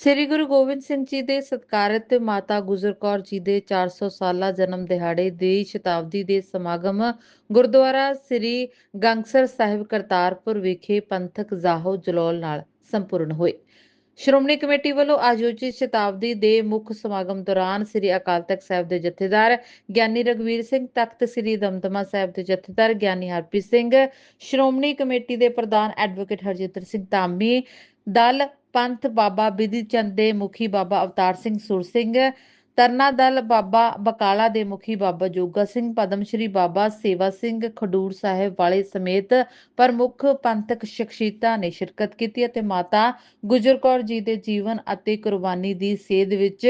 ਸ੍ਰੀ ਗੁਰੂ ਗੋਬਿੰਦ ਸਿੰਘ ਜੀ ਦੇ ਸਤਿਕਾਰਤ ਮਾਤਾ ਗੁਜਰ ਕੌਰ ਜੀ ਦੇ 400 ਸਾਲਾ ਜਨਮ ਦਿਹਾੜੇ ਦੀ ਸ਼ਤਾਬਦੀ ਦੇ ਸਮਾਗਮ ਗੁਰਦੁਆਰਾ ਸ੍ਰੀ ਗੰਗਸਰ ਸਾਹਿਬ ਕਰਤਾਰਪੁਰ ਵਿਖੇ ਪੰਥਕ ਜ਼ਾਹੋ ਜਲੋਲ ਨਾਲ ਸੰਪੂਰਨ ਹੋਏ। ਸ਼੍ਰੋਮਣੀ ਕਮੇਟੀ ਵੱਲੋਂ ਆਯੋਜਿਤ ਸ਼ਤਾਬਦੀ ਦੇ ਮੁੱਖ ਸਮਾਗਮ ਦੌਰਾਨ ਸ੍ਰੀ ਅਕਾਲ ਤਖਤ ਸਾਹਿਬ ਦੇ ਜਥੇਦਾਰ ਗਿਆਨੀ ਰਗਵੀਰ ਸਿੰਘ ਤਖਤ, ਸ੍ਰੀ ਦਮਦਮਾ ਸਾਹਿਬ ਦੇ ਜਥੇਦਾਰ ਗਿਆਨੀ ਹਰਪ੍ਰੀਤ ਸਿੰਘ, ਸ਼੍ਰੋਮਣੀ ਕਮੇਟੀ ਦੇ ਪ੍ਰਧਾਨ ਐਡਵੋਕੇਟ ਹਰਜਿੰਦਰ ਸਿੰਘ ਧਾਮੀ, ਦਲ ਪੰਥ ਬਾਬਾ ਬਿਧੀ ਚੰਦ ਦੇ ਮੁਖੀ ਬਾਬਾ ਅਵਤਾਰ ਸਿੰਘ ਸੁਰ ਸਿੰਘ ਤਰਨਾ ਦਲ ਬਾਬਾ ਬਕਾਲਾ ਦੇ ਮੁਖੀ ਬਾਬਾ ਜੋਗਾ ਸਿੰਘ, ਪਦਮ ਸ਼੍ਰੀ ਬਾਬਾ ਸੇਵਾ ਸਿੰਘ ਖਡੂਰ ਸਾਹਿਬ ਵਾਲੇ ਸਮੇਤ ਪ੍ਰਮੁੱਖ ਪੰਥਕ ਸ਼ਖਸੀਅਤਾਂ ਨੇ ਸ਼ਿਰਕਤ ਕੀਤੀ ਅਤੇ ਮਾਤਾ ਗੁਜਰ ਕੌਰ ਜੀ ਦੇ ਜੀਵਨ ਅਤੇ ਕੁਰਬਾਨੀ ਦੀ ਸੇਧ ਵਿੱਚ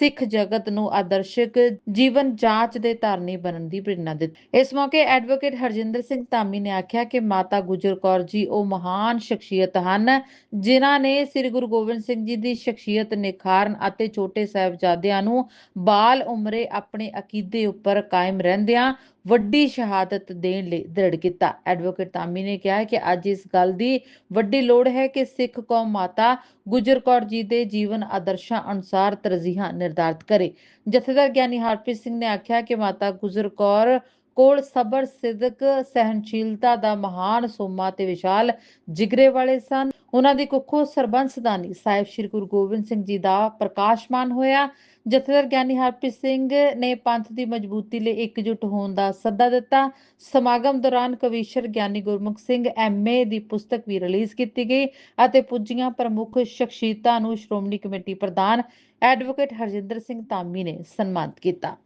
ਸਿੱਖ ਜਗਤ ਨੂੰ ਆਦਰਸ਼ਕ ਜੀਵਨ ਜਾਂਚ ਦੇ ਧਾਰਨੀ ਬਣਨ ਦੀ ਪ੍ਰੇਰਣਾ ਦਿੱਤੀ। ਇਸ ਮੌਕੇ ਐਡਵੋਕੇਟ ਹਰਜਿੰਦਰ ਸਿੰਘ ਧਾਮੀ ਨੇ ਆਖਿਆ ਕਿ ਮਾਤਾ ਗੁਜਰ ਕੌਰ ਜੀ ਉਹ ਮਹਾਨ ਸ਼ਖਸੀਅਤ ਹਨ, ਜਿਨ੍ਹਾਂ ਨੇ ਸ੍ਰੀ ਗੁਰੂ ਗੋਬਿੰਦ ਸਿੰਘ ਜੀ ਦੀ ਸ਼ਖਸੀਅਤ ਨਿਖਾਰਨ ਅਤੇ ਛੋਟੇ ਸਾਹਿਬਜ਼ਾਦਿਆਂ ਨੂੰ ਬਾਲ ਉਮਰੇ ਆਪਣੇ ਅਕੀਦੇ ਉੱਪਰ ਕਾਇਮ ਰਹਿੰਦਿਆਂ ਵੱਡੀ ਸ਼ਹਾਦਤ ਦੇਣ ਲਈ ਦ੍ਰਿੜ ਕੀਤਾ। ਐਡਵੋਕੇਟ ਤਾਮੀ ਨੇ ਕਿਹਾ ਕਿ ਅੱਜ ਇਸ ਗੱਲ ਦੀ ਵੱਡੀ ਲੋੜ ਹੈ ਕਿ ਸਿੱਖ ਕੌਮ ਮਾਤਾ ਗੁਜਰ ਕੌਰ ਜੀ ਦੇ ਜੀਵਨ ਆਦਰਸ਼ਾਂ ਅਨੁਸਾਰ ਤਰਜੀਹਾਂ ਨਿਰਧਾਰਤ ਕਰੇ। ਜਥੇਦਾਰ ਗਿਆਨੀ ਹਰਪ੍ਰੀਤ ਸਿੰਘ ਨੇ ਆਖਿਆ ਕਿ ਮਾਤਾ ਗੁਜਰ ਕੌਰ ਕੋਲ ਸਬਰ, ਸਿਦਕ ਸਹਿਨਸ਼ੀਲਤਾ ਦਾ ਮਹਾਨ ਸੋਮਾ ਤੇ ਵਿਸ਼ਾਲ ਜਿਗਰੇ ਵਾਲੇ ਸਨ। ਉਹਨਾਂ ਦੀ ਕੁੱਖੋਂ ਸਰਬੰਸਦਾਨੀ ਸਾਹਿਬ ਸ੍ਰੀ ਗੁਰੂ ਗੋਬਿੰਦ ਸਿੰਘ ਜੀ ਦਾ ਪ੍ਰਕਾਸ਼ਮਾਨ ਹੋਇਆ। ਜਥੇਦਾਰ ਗਿਆਨੀ ਹਰਪ੍ਰੀਤ ਸਿੰਘ ਨੇ ਪੰਥ ਦੀ ਮਜ਼ਬੂਤੀ ਲਈ ਇਕਜੁੱਟ ਹੋਣ ਦਾ ਸੱਦਾ ਦਿੱਤਾ। ਸਮਾਗਮ ਦੌਰਾਨ ਕਵੀਸ਼ਰ ਗਿਆਨੀ ਗੁਰਮੁਖ ਸਿੰਘ ਐਮਏ ਦੀ ਪੁਸਤਕ ਵੀ ਰਿਲੀਜ਼ ਕੀਤੀ ਗਈ ਅਤੇ ਪੁੱਜੀਆਂ ਪ੍ਰਮੁੱਖ ਸ਼ਖਸੀਅਤਾਂ ਨੂੰ ਸ਼੍ਰੋਮਣੀ ਕਮੇਟੀ ਪ੍ਰਧਾਨ ਐਡਵੋਕੇਟ ਹਰਜਿੰਦਰ ਸਿੰਘ ਧਾਮੀ ਨੇ ਸਨਮਾਨਿਤ ਕੀਤਾ।